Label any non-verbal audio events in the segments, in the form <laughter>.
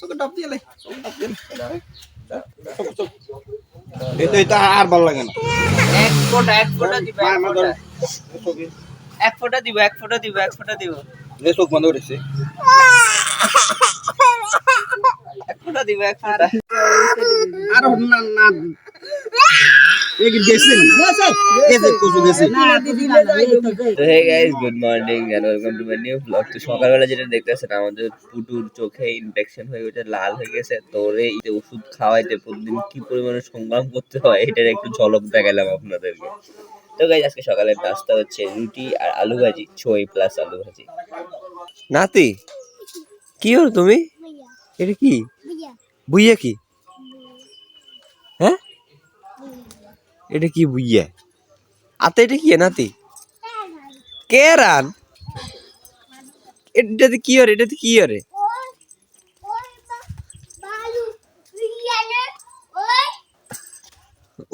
চোখে ডাব দিয়ে লাই। ডাব দিয়ে। এটা এটা আর ভালো লাগে না। এক ফোঁটা এক ফোঁটা দিব এক ফোঁটা দিব এক ফোঁটা দিব এক ফোঁটা দিব। যে চোখ বন্ধ করেছে এক ফোঁটা দিব এক ফোঁটা। আর না না এ কি গেছেন গেছে কুসু গেছে তো hey guys good morning welcome to my new blog তো সকালবেলা যেটা দেখতেছেন আমাদের পুটুর চোখে ইনফেকশন হয়ে গেছে লাল হয়ে গেছে এই ওষুধ খাওয়াইতে প্রতিদিন কি পরিমাণে সংগ্রাম করতে হয় এটার একটু ঝলক দেখালাম আপনাদেরকে। তো গাইস আজকে সকালের নাস্তা হচ্ছে রুটি আর আলু ভাজি ছই প্লাস আলু ভাজি। নাতি কি হল তুমি? এটা কি? বুইয়া কি? এটা কি বুইয়া আতে এটা কি নাতি? কেরান? এটাতে কি হরে এটাতে কি হরে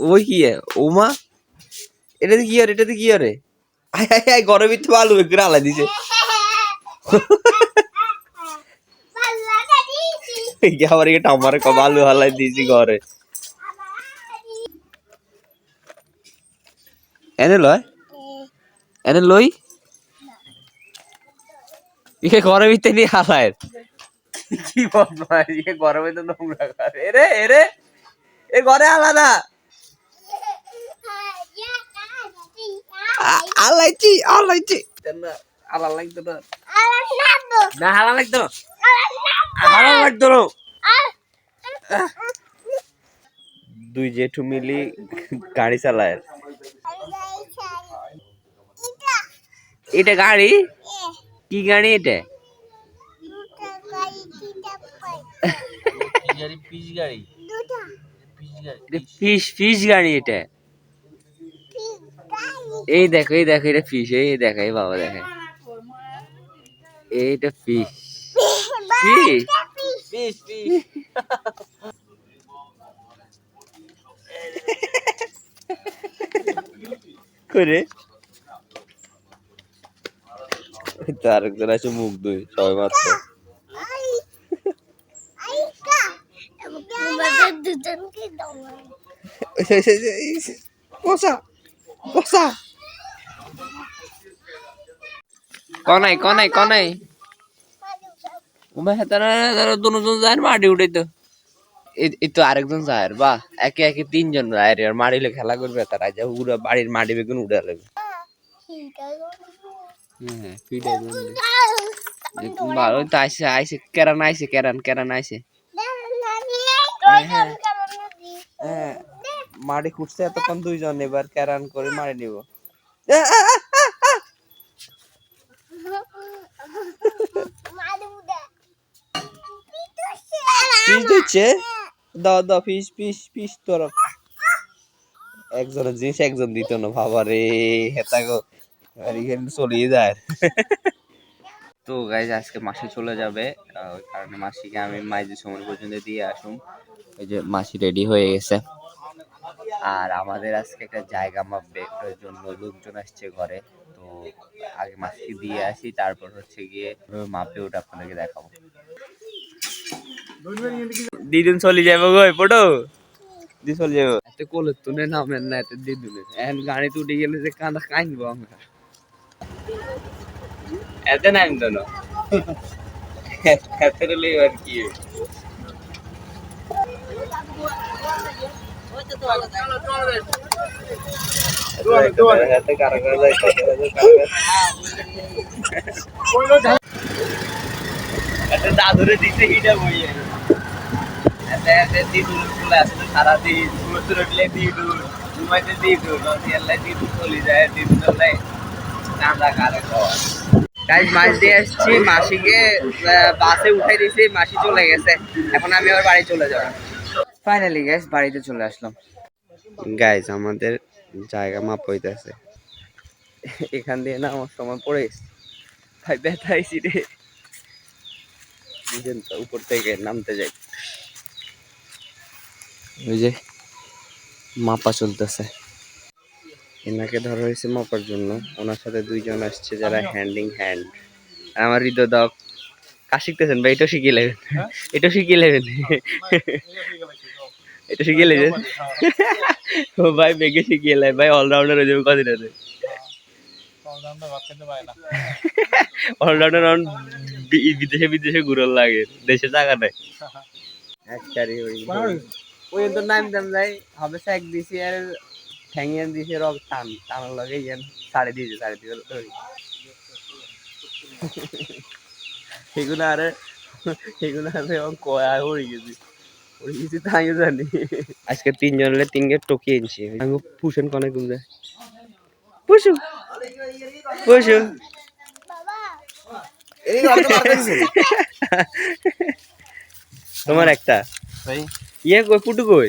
ওই কি ওমা এটাতে কি হরে এটাতে কি হরে আয় আয় আয় গরমে তো আলু একটু আলা দিছে। <laughs> আবার এটা আমার কম আলু হালাই দিয়েছি ঘরে। এনে লয়? এনে লই? ইকে ঘরের ভিতরে নিয়ে হালায়। কি বলব ইকে গরমে তো নোংরা করে। এরে এরে এ ঘরে আলাদা আলাইছি আলাইছি। না আলা লাগতো না। না হালা লাগতো না। হালা লাগতো। না। দুই জেঠু মিলি গাড়ি চালায়। এটা গাড়ি? কি গাড়ি এটা? ফিশ ফিশ গাড়ি এটা এই দেখো এই দেখো এটা ফিশ এই দেখো এই বাবা দেখো। এইটা ফিশ ফিশ ফিশ ফিশ করে তো আরেকজন আছে মুখ দুই সবাই বসা কনাই কনাই কনাই। দুজন যায় মাটি উঠে তো এই তো আরেকজন যায়, বা একে একে তিনজন যায় আর খেলা করবে তারা, যা উড়া বাড়ির মাটি বেগুন উড়ে লাগবে। হ্যাঁ তো আইসে আইসে কেরান আইসে কেরান কেরান আইসে। হ্যাঁ মাটি খুঁজছে এতক্ষণ দুইজন এবার কেরান করে মারি নিব। ফিস দিচ্ছে? দাও দাও ফিস ফিস ফিস তোর। একজনের জিনিস একজন দিত না বাবা রে হেতা গো। আর এখানে চলিয়ে যায়। তো গাইজ আজকে মাসি চলে যাবে। আহ, ওই কারণে মাসিকে আমি সময় পর্যন্ত দিয়ে আসুম যে মাসি রেডি হয়ে গেছে। আর আমাদের আজকে একটা জায়গা মাপবে ওটার জন্য লোকজন আসছে ঘরে। তো আগে মাসিকে দিয়ে আসি তারপর হচ্ছে গিয়ে মাপে ওটা আপনাদেরকে দেখাবো। দিদুন চলে যাব গো ফটো দি চলে যাব। এত কোলে তুলে নামেন না এত দিদুনে এখন গাড়ি তুটে গেলে যে কাঁদা কাঁদবো আমরা। কারা কারা যায় এত দাদুরে দিতে হিটা বইয়ে। এত এত দিদুর ফুলে আসলে সারাদিন। সুরত রটলে গাইজ মাছ দিয়ে আসছি মাসিকে বাসে উঠাই দিয়েছি মাসি চলে গেছে। এখন আমি আবার বাড়ি চলে যাব। ফাইনালি গাইজ বাড়িতে চলে আসলাম। গাইজ আমাদের জায়গা মাপ হইতেছে। এখান দিয়ে না আমার সময় পড়ে ভাই ব্যথা আইসি রে। বুঝেন তো উপর থেকে নামতে যাই। ওই যে মাপা চলতেছে। এনাকে ধরা হয়েছে মাপার জন্য। ওনার সাথে দুইজন আসছে যারা হ্যান্ডিং হ্যান্ড আমার হৃদয় দাও। কাজ শিখতেছেন ভাই, এটা শিখিয়ে নেবেন এটা শিখিয়ে নেবেন এটা শিখিয়ে নেবেন ও ভাই বেগে শিখিয়ে নেয় ভাই অলরাউন্ডার হয়ে যাবে কদিন আছে অলরাউন্ডার অন বিদেশে বিদেশে ঘুরার লাগে। দেশে জায়গা নাই। একটারি ওই তো নাম দাম যাই হবে স্যাক দিছি আর ঠ্যাঙ্গিয়ান দিছি রক টান টানার লগে ইয়ান সাড়ে দিয়েছে সাড়ে দিয়ে ধরি এগুলো আরে এগুলো আরে কয়া উড়ে গেছি। উড়ে গেছি তাইও জানি। আজকে তিনজন হলে তিনকে টকিয়ে এনেছি। আমি পুষেন কনে যায়? পুষু। পুষু। তোমার একটা? ইয়ে কই পুটু কই?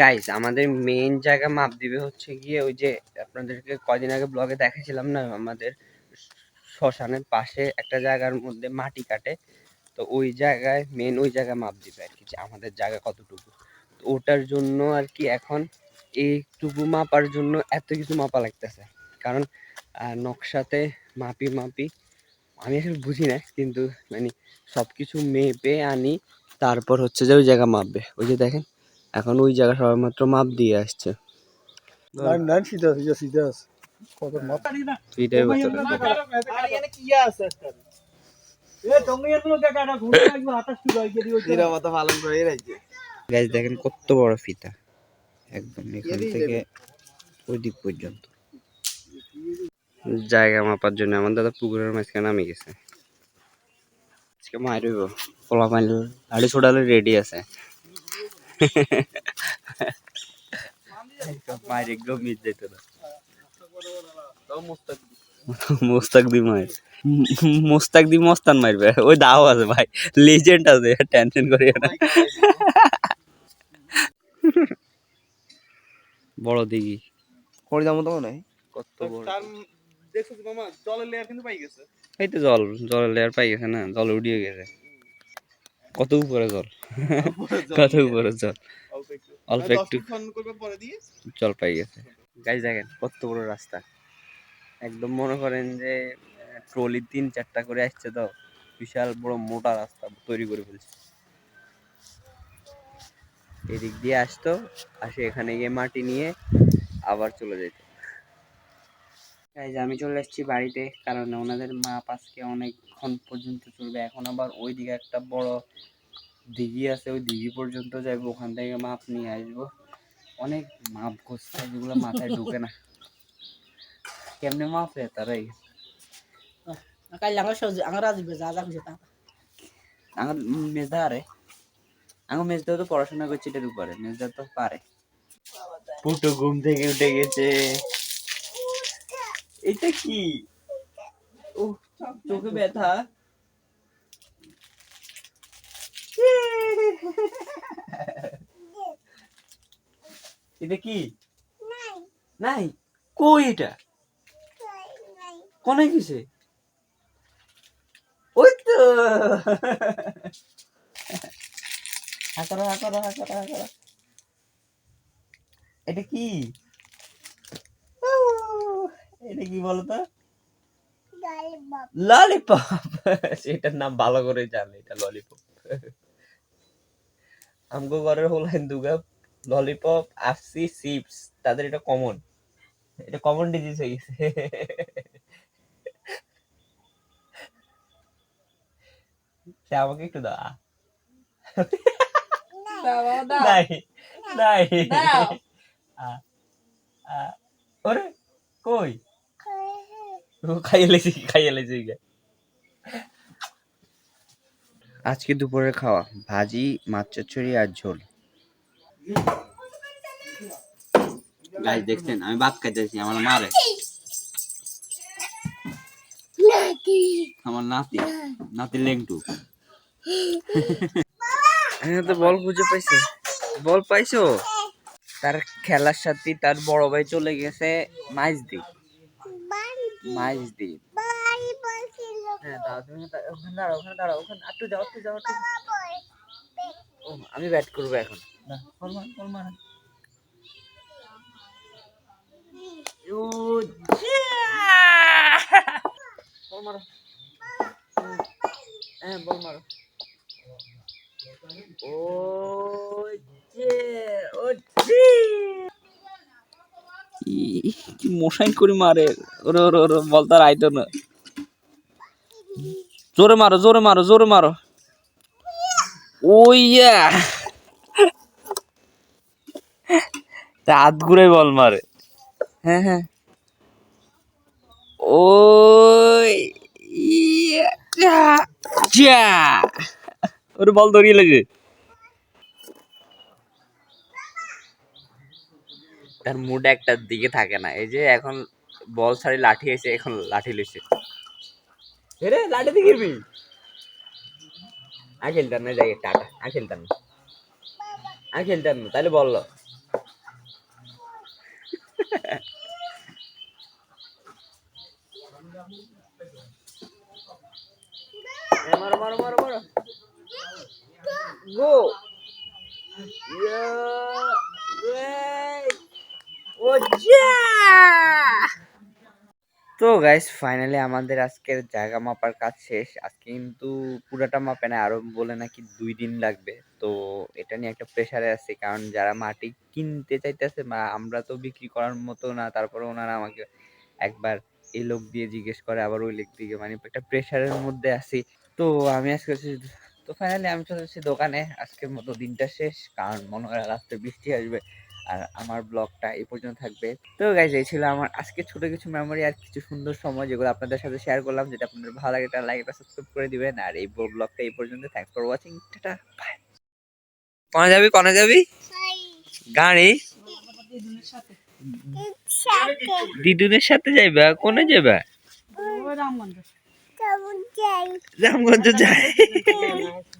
গাইস আমাদের মেইন জায়গা মাপ দিবে হচ্ছে গিয়ে ওই যে আপনাদেরকে কদিন আগে ব্লগে দেখাছিলাম না, আমাদের শ্মশানের পাশে একটা জায়গার মধ্যে মাটি কাটে। তো ওই জায়গায় মেন ওই জায়গায় মাপ দিবে আর কি, যে আমাদের জায়গা কতটুকু। তো ওটার জন্য আর কি এখন এইটুকু মাপার জন্য এত কিছু মাপা লাগতেছে। কারণ নকশাতে মাপি মাপি, আমি আসলে বুঝি না, কিন্তু মানে সব কিছু মেপে আনি, তারপর হচ্ছে যে ওই জায়গা মাপবে। ওই যে দেখেন এখন ওই জায়গা সবাই মাত্র মাপ দিয়ে আসছে। দেখেন কত বড় ফিতা। একদম এখান থেকে ওই দিক পর্যন্ত। জায়গা মাপার জন্য আমার দাদা পুকুরের মাঝখানে নামে গেছে। আজকে মায়ের হইব। পোলা পানি লাড়ি ছোটালে রেডি আছে। মায়ের যেত না দি মায়ের। মস্তান মারবে ওই দাও আছে ভাই। লেজেন্ড আছে টেনশন করিও না। বড় দিঘি। করে যাব তো মনে হয়? কত বড় দেখছ মামা জলের লেয়ার কিন্তু পাই গেছে। এই তো জল জলের লেয়ার পাই গেছে না জল উড়িয়ে গেছে। কত উপরে জল? কত উপরে জল? অল্প একটু। করবে পরে দিয়ে? জল পাই গেছে। গাছ দেখেন কত বড় রাস্তা। একদম মনে করেন যে ট্রলি তিন চারটা করে আসছে তো বিশাল বড় মোটা রাস্তা তৈরি করে ফেলছে। এদিক দিয়ে আসতো আসে এখানে গিয়ে মাটি নিয়ে আবার চলে যেত গাইজ আমি চলে এসেছি বাড়িতে কারণ ওনাদের মাপ আজকে অনেকক্ষণ পর্যন্ত চলবে। এখন আবার ওই দিকে একটা বড় দিঘি আছে ওই দিঘি পর্যন্ত যাইবো ওখান থেকে মাপ নিয়ে আসব। অনেক মাপ করছে যেগুলো মাথায় ঢুকে না। কেমনে মাপ রে তারাই আমার মেজদা আরে। আমার মেজদা তো পড়াশোনা করছে এটার উপরে মেজদা তো পারে। পুটো ঘুম থেকে উঠে গেছে। এটা কি? ও চোখে ব্যথা। এটা কি? নাই। কই এটা? কোনে কিসে ওই তো। হাঁকড়া হাঁকড়া হাঁকড়া হাঁকড়া এটা কি? এটা কি বলতো? ললিপপ <laughs> সেটার নাম ভালো করে জানে এটা ললিপপ আমগো ঘরের হল হিন্দুগা ললিপপ আফসি চিপস তাদের এটা কমন এটা কমন ডিজিজ হয়ে গেছে। সে আমাকে একটু দা নাই নাই। দাও। ওরে কই? খাইয়ে লেছি খাইয়ে লেছি। আজকে দুপুরে খাওয়া ভাজি মাছ চচ্চড়ি আর ঝোল। গাইস দেখছেন আমি ভাত খাইতেছি আমার মারে আমার নাতি নাতি লেংটু। হ্যাঁ তো বল খুঁজে পাইছে। বল পাইছো? তার খেলার সাথে তার বড় ভাই চলে গেছে মাইজদ্বীপ মাইজদ্বীপ হ্যাঁ দাঁড়াও তুমি ওখানে দাঁড়াও ওখানে দাঁড়াও ওখানে একটু যাও একটু যাও। ও আমি ব্যাট করব এখন। না বল মার বল মার বল মারো। হ্যাঁ বল মারো। ও যে কি করে মারে? ওরে ওরে ওরে বল তার আইতো না। জোরে মারো জোরে মারো জোরে মারো। ও ইয়া। হাত ঘুরে বল মারে। হ্যাঁ হ্যাঁ। ইয়া। যা। ওরে বল ধরিয়ে লাগে তার মুড একটা দিকে থাকে না। এই যে এখন বল ছাড়ি লাঠি এসে এখন লাঠি লইছে। রে লাঠি দিয়ে গিরবি? খেলতাম না, যাই টাটা। খেলতাম না। আ খেলতাম না তাহলে বলল এ, মারো মারো মারো মারো গো ইয়া ও যা তো গাইস ফাইনালি আমাদের আজকের জায়গা মাপার কাজ শেষ। আজকে কিন্তু পুরাটা মাপে না আরও বলে নাকি দুই দিন লাগবে। তো এটা নিয়ে একটা প্রেসারে আছে, কারণ যারা মাটি কিনতে চাইতেছে বা আমরা তো বিক্রি করার মতো না, তারপরে ওনারা আমাকে একবার এই লোক দিয়ে জিজ্ঞেস করে, আবার ওই লোক দিকে মানে একটা প্রেসারের মধ্যে আছি। তো আমি আজকে তো ফাইনালি আমি চলে এসেছি দোকানে। আজকের মতো দিনটা শেষ, কারণ মনে হয় রাস্তায় বৃষ্টি আসবে। আর আমার ব্লগটা এই পর্যন্ত থাকবে। তো গাইজ এই ছিল আমার আজকে ছোট কিছু মেমোরি আর কিছু সুন্দর সময় যেগুলো আপনাদের সাথে শেয়ার করলাম যেটা আপনাদের ভালো লাগে একটা লাইক একটা সাবস্ক্রাইব করে দিবেন। আর এই ব্লগটা এই পর্যন্ত। Thanks for watching tata. Bye কোনে যাবি? কোনে যাবি? গাড়ি? দিদুনের সাথে যাইবা? কোনে যাবা? রামগঞ্জ। রামগঞ্জ যায় <laughs>